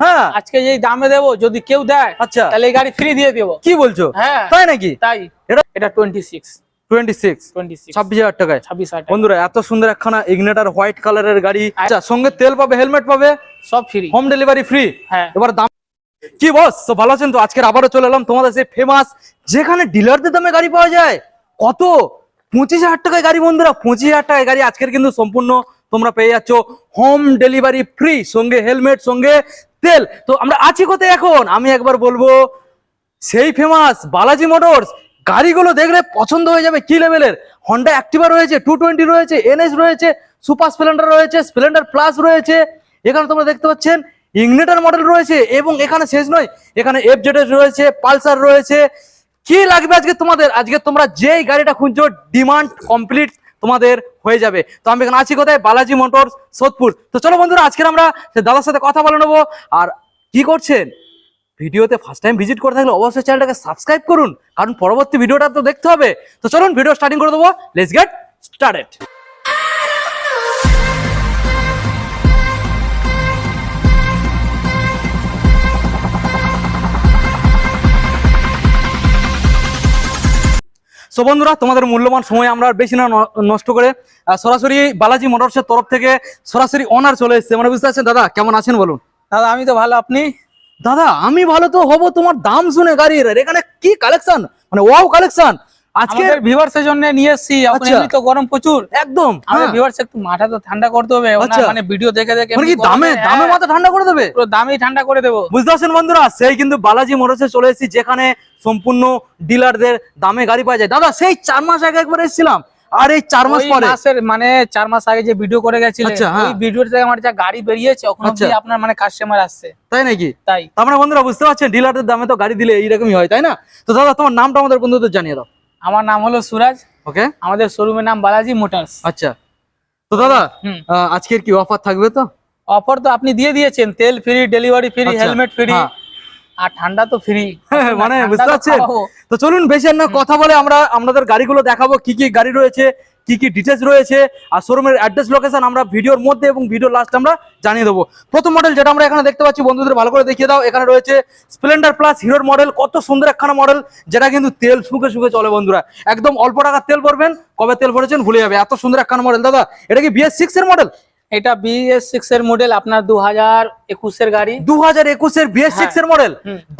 হ্যাঁ। আজকে যে দামে দেবো যদি কেউ দেয় আচ্ছা। তাহলে এই গাড়ি ফ্রি দিয়ে দেবো। কি বলছো? হ্যাঁ তাই নাকি? তাই। এটা- এটা টোয়েন্টি সিক্স। বন্ধুরা এত সুন্দর একখানা ইগনেটার হোয়াইট কালারের গাড়ি। আচ্ছা সঙ্গে তেল পাবে হেলমেট পাবে। সব ফ্রি হোম ডেলিভারি ফ্রি হ্যাঁ। এবার দাম কি বস তো ভালো আছেন তো? আজকের আবারও চলে এলাম তোমাদের সেই ফেমাস যেখানে ডিলারদের দামে গাড়ি পাওয়া যায়। কত? পঁচিশ হাজার টাকায় গাড়ি বন্ধুরা পঁচিশ হাজার টাকায় গাড়ি আজকের কিন্তু সম্পূর্ণ তোমরা পেয়ে যাচ্ছ। হোম ডেলিভারি ফ্রি সঙ্গে হেলমেট সঙ্গে তেল। তো আমরা আছি কোথায় এখন? আমি একবার বলব, সেই ফেমাস বালাজি মোটরস, গাড়িগুলো দেখলে পছন্দ হয়ে যাবে কি লেভেলের হন্ডা অ্যাক্টিভা রয়েছে টু টোয়েন্টি রয়েছে এনএস রয়েছে সুপার স্প্লেন্ডার রয়েছে স্প্লেন্ডার প্লাস রয়েছে। এখানে তোমরা দেখতে পাচ্ছেন ইগনেটার মডেল রয়েছে এবং এখানে শেষ নয়, এখানে এফ রয়েছে পালসার রয়েছে। কি লাগবে আজকে তোমাদের? আজকে তোমরা যেই গাড়িটা খুঁজছো ডিমান্ড কমপ্লিট তোমাদের হয়ে যাবে। তো আমি এখন আছি কোথায়? বালাজি মোটরস, সোদপুর। তো চলো বন্ধুরা আজকে আমরা দাদার সাথে কথা বলে নেব। আর কি করছেন? ভিডিওতে ফার্স্ট টাইম ভিজিট করে থাকলে অবশ্যই চ্যানেলটাকে সাবস্ক্রাইব করুন। কারণ পরবর্তী ভিডিওটা তো দেখতে হবে। তো চলুন ভিডিও স্টার্টিং করে দেবো। লেটস গেট স্টার্টেড সো বন্ধুরা তোমাদের মূল্যবান সময় আমরা বেশি না নষ্ট করে সরাসরি বালাজি মোটরসের তরফ থেকে সরাসরি অনার চলে এসছে। মানে বুঝতে পারছেন দাদা কেমন আছেন বলুন? দাদা আমি তো ভালো আপনি? দাদা আমি ভালো তো হব তোমার দাম শুনে গাড়ির এখানে কি কালেকশন মানে ওয়াও কালেকশন আজকে আমাদের ভিউয়ার্সের জন্য নিয়ে এসেছি। এখন আচ্ছা। এমনি তো গরম প্রচুর। একদম আমাদের হ্যাঁ। ভিউয়ার্স একটু মাথা তো ঠান্ডা করতে হবে আচ্ছা। মানে ভিডিও দেখে দেখে মানে কি দামে দামে হ্যাঁ, মাথা ঠান্ডা করে দেবে? পুরো দামেই ঠান্ডা করে দেবো। বুঝতে পারছেন বন্ধুরা? সেই কিন্তু বালাজি মোটরসে চলে এসেছি যেখানে সম্পূর্ণ ডিলারদের দামে গাড়ি পাওয়া যায়। দাদা সেই চার মাস আগে একবার এসেছিলাম। আর এই চার মাস পরে মানে চার মাস আগে যে ভিডিও করে আচ্ছা, হ্যাঁ। ওই ভিডিও থেকে আমার যা গাড়ি বেরিয়েছে ওখানে আচ্ছা। আপনার মানে কাস্টমার আসছে। তাই নাকি? তাই। তার মানে বন্ধুরা বুঝতে পারছেন ডিলারদের দামে তো গাড়ি দিলে এইরকমই হয় তাই না? তো দাদা তোমার নামটা আমাদের বন্ধুদের জানিয়ে দাও। আমার নাম হলো সুরাজ। ওকে। আমাদের শোরুমের নাম বালাজি মোটরস। আচ্ছা। তো দাদা আজকের কি অফার থাকবে তো? অফার তো আপনি দিয়ে দিয়েছেন। তেল free delivery free helmet free. আর ঠান্ডা তো ফ্রি হ্যাঁ, মানে বুঝতে পারছেন? তো চলুন বেশি না কথা বলে আমরা আপনাদের গাড়িগুলো দেখাবো কি কি গাড়ি রয়েছে কি কি ডিটেলস রয়েছে আর শোরুমের অ্যাড্রেস লোকেশন আমরা ভিডিওর মধ্যে এবং ভিডিও লাস্ট আমরা জানিয়ে দেবো। প্রথম মডেল যেটা আমরা এখানে দেখতে পাচ্ছি বন্ধুদের ভালো করে দেখিয়ে দাও। এখানে রয়েছে স্প্লেন্ডার প্লাস হিরোর মডেল কত সুন্দর একখানা মডেল যেটা কিন্তু তেল শুকে শুকে চলে বন্ধুরা। একদম অল্প টাকার তেল ভরবেন কবে তেল ভরেছেন ভুলে যাবে। এত সুন্দর একখানা মডেল দাদা এটা কি বিএস সিক্স এর মডেল এটা বিএস সিক্স এর মডেল আপনার দু হাজার একুশের গাড়ি। দু হাজার একুশের বিএস সিক্স এর মডেল।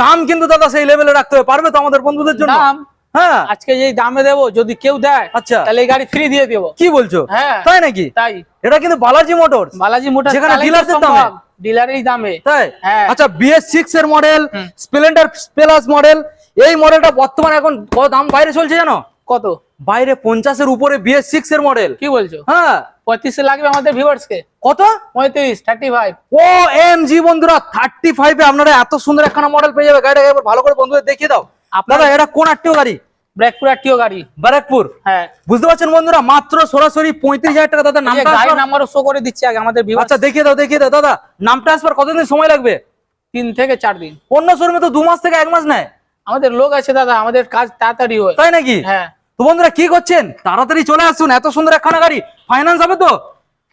দাম কিন্তু দাদা সেই লেভেলে রাখতে হবে। পারবে তো আমাদের বন্ধুদের জন্য? দাম হ্যাঁ। আজকে যে দামে দেবো যদি কেউ দেয় আচ্ছা। তাহলে এই গাড়ি ফ্রি দিয়ে দেবো। কি বলছো? হ্যাঁ। তাই নাকি? তাই। এটা কিন্তু বালাজি মোটর বালাজি মোটর যেখানে দামে? ডিলারেরই দামে। তাই? হ্যাঁ। আচ্ছা বিএস সিক্স এর মডেল। স্প্লেন্ডার প্লাস মডেল এই মডেলটা বর্তমানে এখন কত দাম বাইরে চলছে জানো? কত? বাইরে পঞ্চাশের উপরে বিএস সিক্স এর মডেল কি বলছো? হ্যাঁ। পঁয়ত্রিশে লাগবে আমাদের ভিউয়ার্স কে কত? পঁয়ত্রিশ thirty five O M G বন্ধুরা থার্টি ফাইভে আপনারা এত সুন্দর একখানা মডেল পেয়ে যাবে। গাড়িটা একবার ভালো করে বন্ধুদের দেখিয়ে দাও। আপনার এটা কোন আটটিও গাড়ি? ব্যারাকপুর? হ্যাঁ। বুঝতে পারছেন বন্ধুরা মাত্র সরাসরি পঁয়ত্রিশ হাজার টাকা দাদা নামটা নাম্বারও শো করে দিচ্ছে আগে আমাদের ভিউয়ার্স আচ্ছা দেখিয়ে দাও দেখিয়ে দাও। দাদা নামটা আসবার কতদিন সময় লাগবে? তিন থেকে চার দিন। অন্য শোরুমে তো দু মাস থেকে এক মাস নেয়। আমাদের লোক আছে দাদা আমাদের কাজ তাড়াতাড়ি হয়। তাই নাকি? হ্যাঁ। তো বন্ধুরা কি করছেন? তাড়াতাড়ি চলে আসুন এত সুন্দর একখানা গাড়ি। ফাইন্যান্স হবে তো?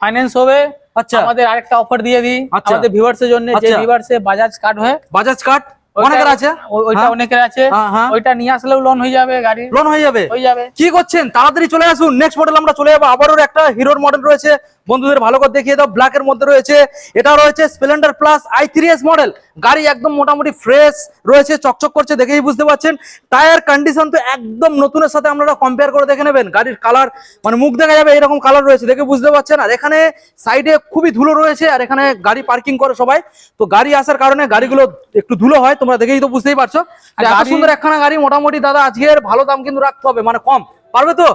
ফাইন্যান্স হবে। আচ্ছা। আমাদের আরেকটা অফার দিয়ে দিই। আচ্ছা। আমাদের ভিউয়ার্স এর জন্য যে ভিউয়ার্স এ বাজাজ কার্ড হয় বাজাজ কার্ড অনেকের আছে? ওইটা হ্যাঁ? অনেকের আছে। হ্যাঁ, হ্যাঁ। ওইটা নিয়ে আসলেও লোন হয়ে যাবে গাড়ি। লোন হয়ে যাবে? হয়ে যাবে। কি করছেন? তাড়াতাড়ি চলে আসুন। নেক্সট মডেল আমরা চলে যাব। আবারও একটা হিরোর মডেল রয়েছে। বন্ধুদের ভালো করে দেখিয়ে দাও ব্ল্যাক এর মধ্যে রয়েছে। এটা রয়েছে স্প্লেন্ডার প্লাস আই মডেল গাড়ি একদম মোটামুটি ফ্রেশ রয়েছে চকচক করছে দেখেই বুঝতে পারছেন। টায়ার কন্ডিশন তো একদম নতুনের সাথে আপনারা কম্পেয়ার করে দেখে নেবেন। গাড়ির কালার মানে মুখ দেখা যাবে এরকম কালার রয়েছে দেখে বুঝতে পারছেন। আর এখানে সাইডে খুবই ধুলো রয়েছে আর এখানে গাড়ি পার্কিং করে সবাই। তো গাড়ি আসার কারণে গাড়িগুলো একটু ধুলো হয় তোমরা দেখেই তো বুঝতেই পারছ। এত সুন্দর একখানা গাড়ি মোটামুটি দাদা আজকের ভালো দাম কিন্তু রাখতে হবে মানে কম। পারবে তো?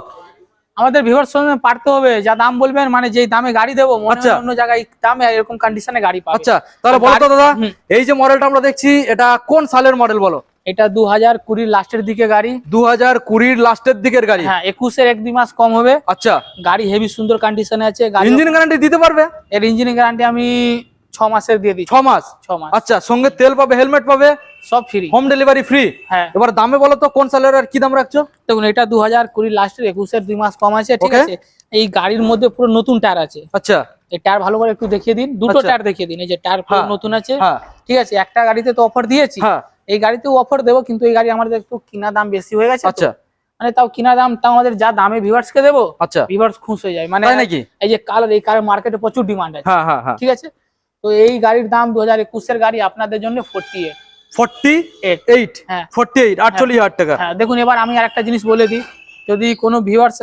আমাদের ভিউয়ার্স সঙ্গে পারতে হবে যা দাম বলবেন মানে যেই দামে গাড়ি দেবো আচ্ছা। অন্য জায়গায় দামে এরকম কন্ডিশনে গাড়ি পাবে। আচ্ছা তাহলে বলো তো দাদা এই যে মডেলটা আমরা দেখছি এটা কোন সালের মডেল বলো? এটা দু হাজার কুড়ির লাস্টের দিকে গাড়ি। দু হাজার কুড়ির লাস্টের দিকের গাড়ি? হ্যাঁ একুশের এক দুই মাস কম হবে। আচ্ছা। গাড়ি হেভি সুন্দর কন্ডিশনে আছে ইঞ্জিন গ্যারান্টি দিতে পারবে? এর ইঞ্জিন গ্যারান্টি আমি ছ মাসের দিয়ে ছ দিচ্ছি। মাস ছ মাস আচ্ছা সঙ্গে তেল পাবে হেলমেট পাবে? সব ফ্রি হোম ডেলিভারি ফ্রি হ্যাঁ। এবার দামে বলো তো কোন সালের আর কি দাম রাখছো? দেখুন এটা দু হাজার লাস্টের একুশের দুই মাস কম আছে ঠিক আছে? এই গাড়ির মধ্যে পুরো নতুন টায়ার আছে। আচ্ছা। এই টায়ার ভালো করে একটু দেখিয়ে দিন। দুটো আচ্ছা। টায়ার দেখিয়ে দিন এই যে টায়ার পুরো হ্যাঁ। নতুন আছে। হ্যাঁ। ঠিক আছে একটা গাড়িতে তো অফার দিয়েছি। হ্যাঁ। এই গাড়িতেও অফার দেবো কিন্তু এই গাড়ি আমাদের একটু কিনা দাম বেশি হয়ে গেছে আচ্ছা। মানে তাও কিনা দাম তাও আমাদের যা দামে ভিভার্স কে দেবো আচ্ছা। ভিভার্স খুশ হয়ে যায়। মানে এই যে কালার এই কালার মার্কেটে প্রচুর ডিমান্ড আছে। ঠিক আছে? তো এই গাড়ির দাম দু হাজার একুশের গাড়ি আপনাদের জন্য forty eight forty Eight। Eight হ্যাঁ। ফর্টি এইট আটচল্লিশ হাজার টাকা। হ্যাঁ দেখুন এবার আমি আর একটা জিনিস বলে দিই। যদি কোনো ভিউয়ার্স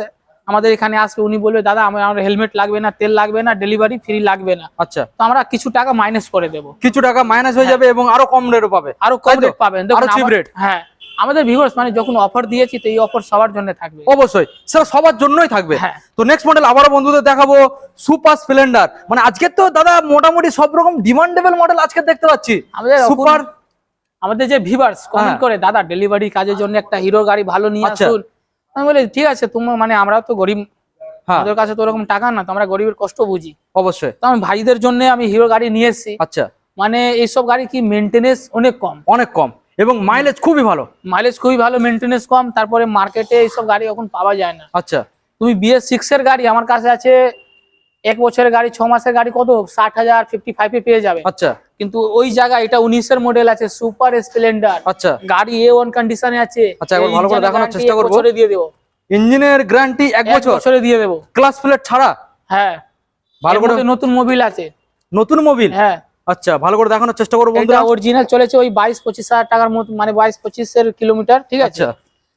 আমাদের এখানে আসবে উনি বলবে দাদা আমার আমার হেলমেট লাগবে না তেল লাগবে না ডেলিভারি ফ্রি লাগবে না। আচ্ছা। তো আমরা কিছু টাকা মাইনাস করে দেবো। কিছু টাকা মাইনাস হয়ে যাবে এবং আরও কম রেট পাবে। আরও কম রেট পাবেন। দেখুন? হ্যাঁ। আমাদের ভিউয়ার্স মানে যখন অফার দিয়েছি তো এই অফার সবার জন্য থাকবে। অবশ্যই। সেটা সবার জন্যই থাকবে। হ্যাঁ। তো নেক্সট মডেল আবারও বন্ধুদের দেখাবো সুপার স্প্লেন্ডার। মানে আজকে তো দাদা মোটামুটি সব রকম ডিমান্ডেবল মডেল আজকে দেখতে পাচ্ছি। আমাদের সুপার আমাদের যে ভিভার্স কমেন্ট হ্যাঁ। করে দাদা ডেলিভারি কাজের জন্য একটা হিরো গাড়ি ভালো নিয়ে আচ্ছা। আসুন। আমি বলি ঠিক আছে তোমার মানে আমরা তো গরিব। হ্যাঁ। আমাদের কাছে তো ওরকম টাকা না তো আমরা গরিবের কষ্ট বুঝি। অবশ্যই। তো আমি ভাইদের জন্য আমি হিরো গাড়ি নিয়ে এসেছি। আচ্ছা। মানে এইসব গাড়ি কি মেনটেনেন্স অনেক কম। অনেক কম। এবং মাইলেজ খুবই ভালো। মাইলেজ খুবই ভালো মেনটেনেন্স কম তারপরে মার্কেটে এইসব গাড়ি এখন পাওয়া যায় না। আচ্ছা। তুমি বিএস সিক্স এর গাড়ি আমার কাছে আছে এক বছরের গাড়ি ছ মাসের গাড়ি কত? ষাট হাজার ফিফটি ফাইভ এ পেয়ে যাবে। আচ্ছা। কিন্তু ওই জায়গায় এটা উনিশের মডেল আছে সুপার স্প্লেন্ডার আচ্ছা। গাড়ি এ ওয়ান কন্ডিশনে আছে। আচ্ছা, একবার ভালো করে ইঞ্জিনের দেখানোর চেষ্টা এক বছরে দিয়ে দেবো। ইঞ্জিনের গ্যারান্টি এক এক বছর? বছরে দিয়ে দেবো। ক্লাস প্লেট ছাড়া? হ্যাঁ। ভালো করে নতুন মোবিল আছে। নতুন মোবিল হ্যাঁ। আচ্ছা ভালো করে দেখানোর চেষ্টা করব বন্ধুরা। অরিজিনাল চলেছে ওই বাইশ পঁচিশ হাজার টাকার মতো মানে বাইশ পঁচিশের কিলোমিটার ঠিক আছে? আচ্ছা।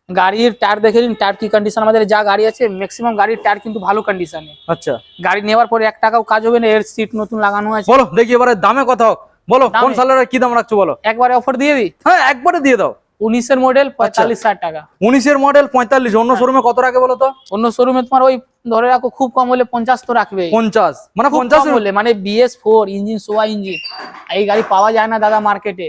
গাড়ির টায়ার দেখে নিন টায়ার কি কন্ডিশন আমাদের যা গাড়ি আছে ম্যাক্সিমাম গাড়ির টায়ার কিন্তু ভালো কন্ডিশনে আচ্ছা। গাড়ি নেওয়ার পরে এক টাকাও কাজ হবে না এর সিট নতুন লাগানো আছে। বলো দেখি এবারে দামে কথা বলো কোন সালের কি দাম রাখছো বলো। একবারে অফার দিয়ে দিই। হ্যাঁ একবারে দিয়ে দাও। উনিশের মডেল পঁয়তাল্লিশ হাজার টাকা। উনিশের মডেল পঁয়তাল্লিশ অন্য শোরুমে কত রাখে বলো তো অন্য শোরুমে তোমার ওই ধরে রাখো খুব কম হলে পঞ্চাশ তো রাখবে। পঞ্চাশ। মানে পঞ্চাশ হলে মানে বিএস ফোর ইঞ্জিন সোয়া ইঞ্জিন এই গাড়ি পাওয়া যায় না দাদা মার্কেটে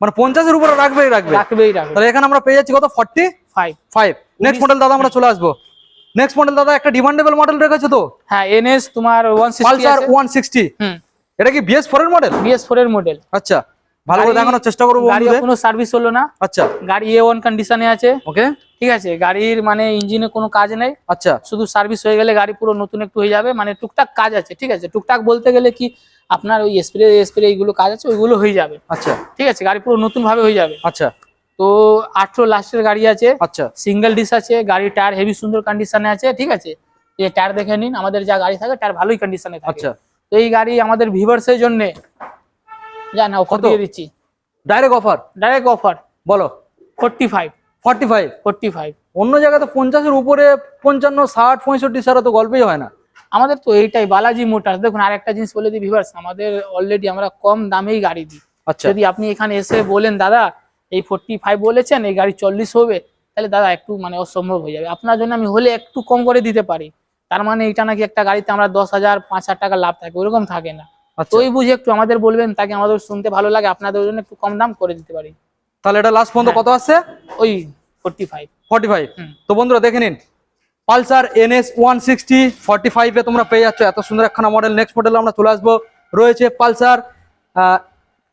মানে পঞ্চাশের উপরে রাখবেই রাখবে। রাখবেই রাখবে। তাহলে এখানে আমরা পেয়ে যাচ্ছি কত? Forty five five next model দাদা আমরা চলে আসব। নেক্সট মডেল দাদা একটা ডিমান্ডেবল মডেল রেখেছো তো? হ্যাঁ এনএস তোমার ওয়ান সিক্সটি ওয়ান সিক্সটি এটা কি বিএস ফোর এর মডেল বিএস ফোর এর মডেল আচ্ছা। ভালো করে দেখানোর চেষ্টা করব গাড়ি এখনও সার্ভিস হলো না। আচ্ছা। গাড়ি এ ওয়ান কন্ডিশনে আছে। ওকে। ঠিক আছে গাড়ির মানে ইঞ্জিনে কোনো কাজ নেই। আচ্ছা। শুধু সার্ভিস হয়ে গেলে গাড়ি পুরো নতুন একটু হয়ে যাবে মানে টুকটাক কাজ আছে ঠিক আছে। টুকটাক বলতে গেলে কি আপনার ওই স্প্রে স্প্রে এইগুলো কাজ আছে ওইগুলো হয়ে যাবে। আচ্ছা। ঠিক আছে গাড়ি পুরো নতুন ভাবে হয়ে যাবে। আচ্ছা। তো আঠেরো লাস্টের গাড়ি আছে। আচ্ছা। সিঙ্গেল ডিস আছে গাড়ির টায়ার হেভি সুন্দর কন্ডিশনে আছে ঠিক আছে। এই টায়ার দেখে নিন আমাদের যা গাড়ি থাকে টায়ার ভালোই কন্ডিশনে থাকে। আচ্ছা। তো এই গাড়ি আমাদের ভিভার্সের জন্য জান অফার? দিয়ে দিচ্ছি। ডাইরেক্ট অফার ডাইরেক্ট অফার বলো। Forty five forty five forty five অন্য জায়গায় তো পঞ্চাশের উপরে পঞ্চান্ন ষাট পঁয়ষট্টি ছাড়া তো গল্পই হয় না। আমাদের তো এইটাই বালাজি মোটরস। দেখুন আর একটা জিনিস বলে দিই ভিভার্স আমাদের অলরেডি আমরা কম দামেই গাড়ি দিই। আচ্ছা। যদি আপনি এখানে এসে বলেন দাদা এই ফোর্টি ফাইভ বলেছেন এই গাড়ি চল্লিশ হবে তাহলে দাদা একটু মানে অসম্ভব হয়ে যাবে। আপনার জন্য আমি হলে একটু কম করে দিতে পারি। তার মানে এটা নাকি একটা গাড়িতে আমরা দশ হাজার পাঁচ হাজার টাকা লাভ থাকে ওরকম থাকে না। তো আচ্ছা। ওই বুঝে একটু আমাদের বলবেন তাকে আমাদের শুনতে ভালো লাগে আপনাদের জন্য একটু কম দাম করে দিতে পারি। তাহলে এটা লাস্ট পর্যন্ত কত আছে ওই ফোর্টি ফাইভ ফর্টি ফাইভ। তো বন্ধুরা দেখে নিন। Pulsar NS one sixty forty ফাইভে তোমরা পেয়ে যাচ্ছ। এত সুন্দর একখানা মডেল নেক্সট মডেল আমরা চলে আসব। রয়েছে পালসার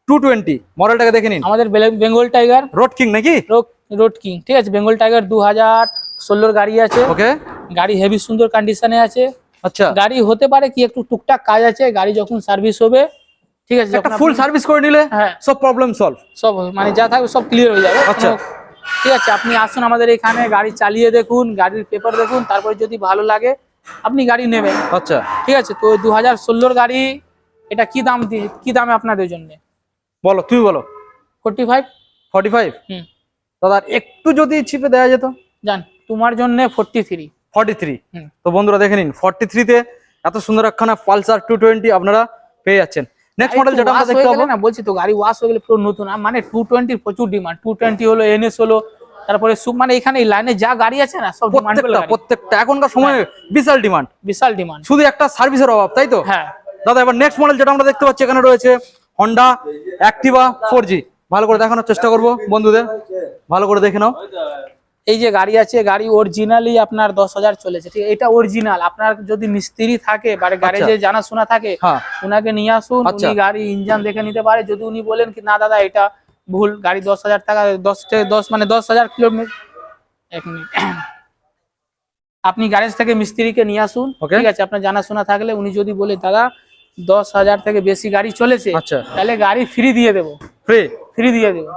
টু টোয়েন্টি মডেলটাকে দেখে নিন। আমাদের বেঙ্গল টাইগার। রোড কিং নাকি? রোড কিং ঠিক আছে বেঙ্গল টাইগার দু হাজার ষোলোর গাড়ি আছে। ওকে গাড়ি হেভি সুন্দর কন্ডিশনে আছে। আচ্ছা। গাড়ি হতে পারে কি একটু টুকটাক কাজ আছে গাড়ি যখন সার্ভিস হবে ঠিক আছে একটা ফুল সার্ভিস করে নিলে হ্যাঁ। সব প্রবলেম সলভ সব মানে যা থাকবে সব ক্লিয়ার হয়ে যাবে। আচ্ছা। ঠিক আছে আপনি আসুন আমাদের এখানে গাড়ি চালিয়ে দেখুন গাড়ির পেপার দেখুন তারপরে যদি ভালো লাগে আপনি গাড়ি নেবেন। আচ্ছা। ঠিক আছে তো দু হাজার ষোলোর গাড়ি এটা কি দাম দিয়ে কি দামে আপনাদের জন্য? বলো তুমি বলো। ফোর্টি ফাইভ ফর্টি ফাইভ হুম। দাদা একটু যদি চিপে দেওয়া যেত। জান তোমার জন্য ফোর্টি থ্রি ফর্টি থ্রি। তো বন্ধুরা দেখে নিন ফর্টি থ্রিতে এত সুন্দর একখানা পালসার টু টোয়েন্টি আপনারা পেয়ে যাচ্ছেন। নেক্সট মডেল যেটা আমরা দেখতে পাবো না বলছি তো গাড়ি ওয়াশ হয়ে গেলে পুরো নতুন আর মানে টু টোয়েন্টির প্রচুর ডিমান্ড টু টোয়েন্টি হলো এনএস হলো তারপরে সু- মানে এখানে এই লাইনে যা গাড়ি আছে না সব ডিমান্ডেবল প্রত্যেকটা প্রত্যেকটা এখনকার সময় বিশাল ডিমান্ড বিশাল ডিমান্ড শুধু একটা সার্ভিসের অভাব তাই তো? হ্যাঁ। দাদা এবার নেক্সট মডেল যেটা আমরা দেখতে পাচ্ছি এখানে রয়েছে হন্ডা অ্যাক্টিভা ফোর জি ভালো করে দেখানোর চেষ্টা করব বন্ধুদের। ভালো করে দেখে নাও। এই যে গাড়ি আছে গাড়ি অরিজিনালি আপনার দশ হাজার চলেছে ঠিক এটা অরিজিনাল আপনার যদি মিস্ত্রি থাকে বা গ্যারেজে জানাশোনা থাকে হ্যাঁ। উনাকে নিয়ে আসুন আচ্ছা। উনি গাড়ি ইঞ্জিন দেখে নিতে পারে। যদি উনি বলেন কি না দাদা এটা ভুল গাড়ি দশ হাজার টাকা দশ দশ মানে দশ হাজার কিলোমিটার এক মিনিট। আপনি গ্যারেজ থেকে মিস্ত্রিকে নিয়ে আসুন. ঠিক আছে? আপনার জানাশোনা থাকলে উনি যদি বলে দাদা দশ হাজার থেকে বেশি গাড়ি চলেছে আচ্ছা। তাহলে গাড়ি ফ্রি দিয়ে দেবো। ফ্রি ফ্রি দিয়ে দেবো।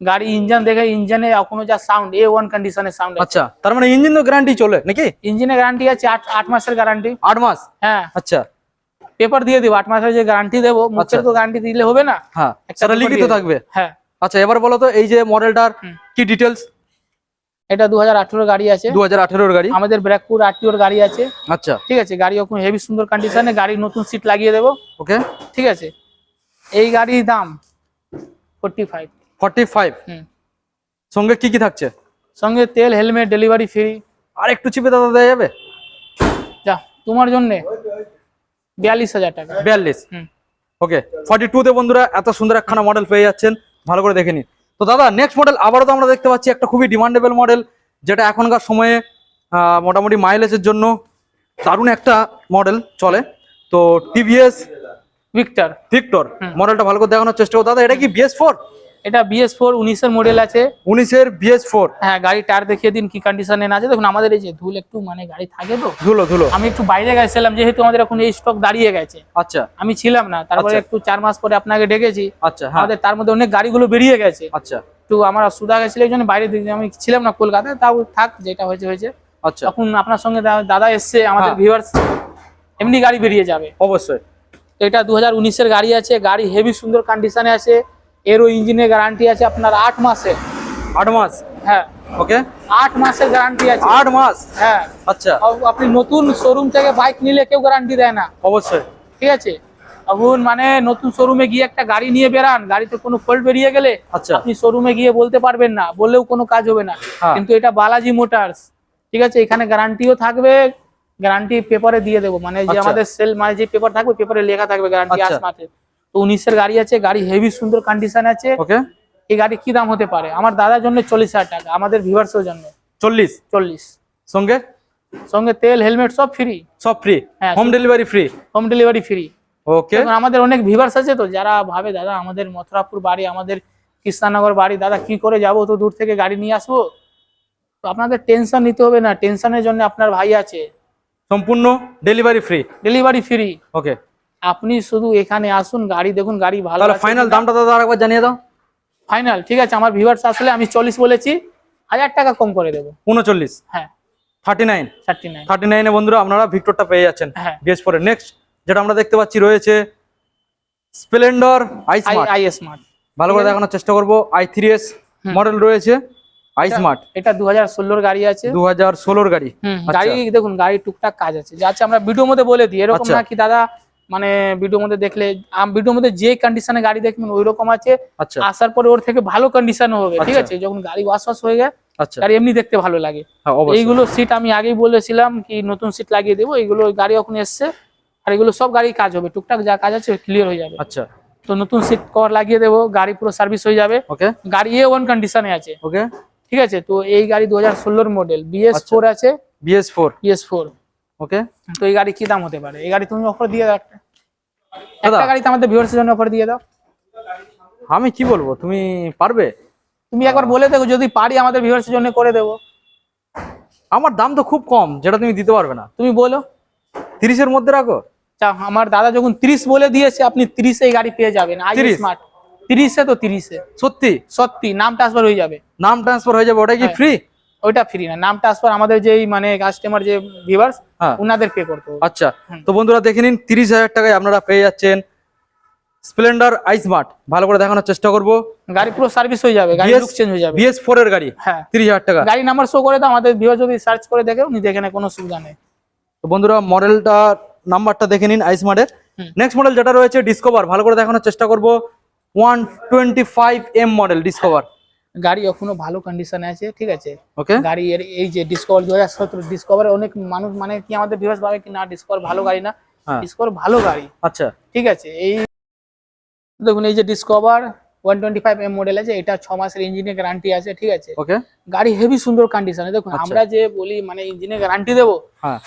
গাড়ি ইঞ্জিন দেখে ইঞ্জিনে এখনও যা সাউন্ড এ ওয়ান কন্ডিশনের সাউন্ড আচ্ছা তার মানে ইঞ্জিন তো গ্যারান্টি চলে নাকি? ইঞ্জিনের গ্যারান্টি আছে আট আট মাসের গ্যারান্টি আট মাস? হ্যাঁ। আচ্ছা। পেপার দিয়ে দেবো আট মাসের যে গ্যারান্টি দেবো মুখের আচ্ছা। তো গ্যারান্টি দিলে হবে না। হ্যাঁ সেটা লিখিত থাকবে। হ্যাঁ। আচ্ছা এবার বলো তো এই যে মডেলটার কি ডিটেলস এটা দু হাজার আঠেরো গাড়ি আছে। দু হাজার গাড়ি। আমাদের ব্র্যাকপুর আরটিওর গাড়ি আছে। আচ্ছা। ঠিক আছে গাড়ি এখন হেভি সুন্দর কন্ডিশনে গাড়ির নতুন সিট লাগিয়ে দেবো। ওকে ঠিক আছে। এই গাড়ির দাম ফোর্টি ফাইভ ফর্টি ফাইভ সঙ্গে কি কি থাকছে? সঙ্গে তেল হেলমেট ডেলিভারি ফ্রি আর একটু চিপে দাদা দেওয়া যাবে? যা তোমার জন্যে বিয়াল্লিশ হাজার টাকা। বিয়াল্লিশ। ওকে ফর্টি টু তে বন্ধুরা এত সুন্দর একখানা মডেল পেয়ে যাচ্ছেন। ভালো করে দেখে নিন। তো দাদা নেক্সট মডেল আবারও তো আমরা দেখতে পাচ্ছি একটা খুবই ডিমান্ডেবল মডেল যেটা এখনকার সময়ে মোটামুটি মাইলেজের জন্য দারুণ একটা মডেল চলে। তো টিভিএস ভিক্টর ভিক্টর মডেলটা ভালো করে দেখানোর চেষ্টা করো। দাদা এটা কি বিএস ফোর এটা বিএস ফোর উনিশের মডেল আছে। উনিশের বিএস ফোর হ্যাঁ গাড়ি টায়ার দেখিয়ে দিন কি কন্ডিশনে আছে। দেখুন আমাদের এই যে ধুল একটু মানে গাড়ি থাকে তো। ধুলো ধুলো। আমি একটু বাইরে গেছিলাম যেহেতু আমাদের এখন এই স্টক দাঁড়িয়ে গেছে। আচ্ছা। আমি ছিলাম না তারপরে আচ্ছা। একটু চার মাস পরে আপনাকে ডেকেছি। আচ্ছা হ্যাঁ। আমাদের তার মধ্যে অনেক গাড়িগুলো বেরিয়ে গেছে। আচ্ছা। একটু আমার সুদা গেছিল এই জন্য বাইরে আমি ছিলাম না কলকাতায় তাও থাক যেটা হয়েছে হয়েছে। আচ্ছা। তখন আপনার সঙ্গে দাদা এসছে আমাদের হ্যাঁ। ভিউয়ার্স এমনি গাড়ি বেরিয়ে যাবে। অবশ্যই। এটা দু হাজার উনিশের গাড়ি আছে গাড়ি হেভি সুন্দর কন্ডিশনে আছে। এরও ইঞ্জিনের গ্যারান্টি আছে আপনার আট মাসের। আট মাস? হ্যাঁ। ওকে। আট মাসের গ্যারান্টি আছে। আট মাস? হ্যাঁ। আচ্ছা। আপনি নতুন শোরুম থেকে বাইক নিলে কেউ গ্যারান্টি দেয় না। অবশ্যই। ঠিক আছে? এখন মানে নতুন শোরুমে গিয়ে একটা গাড়ি নিয়ে বেরান গাড়িতে কোনো ফল্ট বেরিয়ে গেলে আচ্ছা। আপনি শোরুমে গিয়ে বলতে পারবেন না বললেও কোনো কাজ হবে না। হ্যাঁ। কিন্তু এটা বালাজি মোটরস ঠিক আছে? এখানে গ্যারান্টিও থাকবে গ্যারান্টি পেপারে দিয়ে দেবো। মানে যে আচ্ছা। আমাদের সেল মানে যে পেপার থাকবে পেপারে লেখা থাকবে গ্যারান্টি আচ্ছা। আসমাতে তো উনিশের গাড়ি আছে গাড়ি হেভি সুন্দর কন্ডিশন আছে। ওকে এই গাড়ি কি দাম হতে পারে? আমার দাদার জন্য চল্লিশ হাজার টাকা আমাদের ভিভার্সের জন্য। চল্লিশ? চল্লিশ। সঙ্গে? সঙ্গে তেল হেলমেট সব ফ্রি সব ফ্রি হ্যাঁ, home delivery free home delivery free okay আমাদের অনেক ভিভার্স আছে তো যারা ভাবে দাদা আমাদের মথুরাপুর বাড়ি আমাদের কৃষ্ণনগর বাড়ি দাদা কি করে যাব? তো দূর থেকে গাড়ি নিয়ে আসব? তো আপনাদের টেনশন নিতে হবে না টেনশনের জন্য আপনার ভাই আছে। সম্পূর্ণ delivery free delivery free okay আপনি শুধু এখানে আসুন গাড়ি দেখুন গাড়ি ভালো ফাইনাল দামটা দাদা আরেকবার জানিয়ে দাও। ফাইনাল ঠিক আছে আমার ভিভার্স আসলে আমি চল্লিশ বলেছি হাজার টাকা কম করে দেবো। উনচল্লিশ। হ্যাঁ। Thirty nine thirty nine thirty নাইনে বন্ধুরা আপনারা ভিক্টরটা পেয়ে যাচ্ছেন। হ্যাঁ। বিএস ফোর নেক্সট যেটা আমরা দেখতে পাচ্ছি রয়েছে Splendor I I smart I smart ভালো করে দেখানোর চেষ্টা করব। আই থ্রি এস মডেল রয়েছে আই স্মার্ট এটা দু হাজার ষোলোর গাড়ি আছে। দু হাজার ষোলোর গাড়ি। আচ্ছা। গাড়ি দেখুন গাড়ি টুকটাক কাজ আছে। যা আছে আমরা ভিডিওর মধ্যে বলে দিই। এরকম আচ্ছা। না দাদা মানে ভিডিওর মধ্যে দেখলে ভিডিওর মধ্যে যে কন্ডিশনে গাড়ি দেখবেন ওই রকম আছে। আচ্ছা। আসার পরে ওর থেকে ভালো কন্ডিশন হবে ঠিক আচ্ছা। আছে? যখন গাড়ি ওয়াশ ওয়াশ হয়ে যায় আচ্ছা। গাড়ি এমনি দেখতে ভালো লাগে। হ্যাঁ এইগুলো সিট আমি আগেই বলেছিলাম কি নতুন সিট লাগিয়ে দেবো এইগুলো গাড়ি এখন এসছে আর এগুলো সব গাড়ি কাজ হবে টুকটাক যা কাজ আছে ক্লিয়ার হয়ে যাবে। আচ্ছা। তো নতুন সিট কভার লাগিয়ে দেবো গাড়ি পুরো সার্ভিস হয়ে যাবে। ওকে। গাড়ি এ ওয়ান কন্ডিশনে আছে। ওকে। ঠিক আছে? তো এই গাড়ি দু হাজার ষোলোর মডেল বিএস। ফোর আছে। BS four BS four okay তো এই গাড়ি কি দাম হতে পারে? এই গাড়ি তুমি অফার দিয়ে দাও একটা। একটা গাড়িতে আমাদের ভিউয়ার্সের জন্য অফার দিয়ে দাও। আমি কি বলব? তুমি পারবে? তুমি একবার বলে দেখো যদি পারি আমাদের ভিউয়ার্সের জন্য করে দেবো। আমার দাম তো খুব কম যেটা তুমি দিতে পারবে না। তুমি বলো। তিরিশের মধ্যে রাখো। তা আমার দাদা যখন তিরিশ বলে দিয়েছে আপনি তিরিশে এই গাড়ি পেয়ে যাবেন। আই 30? স্মার্ট তিরিশে তো তিরিশে। সত্যি? সত্যি নাম ট্রান্সফার হয়ে যাবে। নাম ট্রান্সফার হয়ে যাবে ওটা কি হ্যাঁ। ফ্রি ওইটা ফ্রি না। নাম ট্রান্সফার আমাদের যেই মানে কাস্টমার যে হ্যাঁ। ওনাদের পে করতে আচ্ছা তো বন্ধুরা দেখে নিন তিরিশ হাজার টাকায় আপনারা পেয়ে যাচ্ছেন স্প্লেন্ডার আই স্মার্ট ভালো করে দেখানোর চেষ্টা করব। গাড়ি পুরো সার্ভিস হয়ে যাবে গাড়ি লুক চেঞ্জ হয়ে যাবে। বিএস ফোর এর গাড়ি হ্যাঁ। তিরিশ হাজার টাকা। গাড়ি নাম্বার শো করে দাও আমাদের ভিউয়ার যদি সার্চ করে দেখে উনি দেখে নেয় কোনো সুবিধা নেই। তো বন্ধুরা মডেলটা নাম্বারটা দেখে নিন আই স্মার্টের নেক্সট মডেল যেটা রয়েছে ডিসকভার ভালো করে দেখানোর চেষ্টা করব। One twenty five M model Discover গাড়ি এখনও ভালো কন্ডিশনে আছে ঠিক আছে? ওকে গাড়ি এর এই যে ডিসকভার দু হাজার সতেরো ডিসকভারে অনেক মানুষ মানে কি আমাদের ভিউয়ার্স ভাবে কি না ডিসকভার ভালো গাড়ি না হ্যাঁ। ডিসকভার ভালো গাড়ি। আচ্ছা। ঠিক আছে? এই দেখুন এই যে Discover one twenty five M model আছে এটা ছ মাসের ইঞ্জিনের গ্যারান্টি আছে ঠিক আছে? ওকে গাড়ি হেভি সুন্দর কন্ডিশনে দেখুন আচ্ছা। আমরা যে বলি মানে ইঞ্জিনের গ্যারান্টি দেবো হ্যাঁ।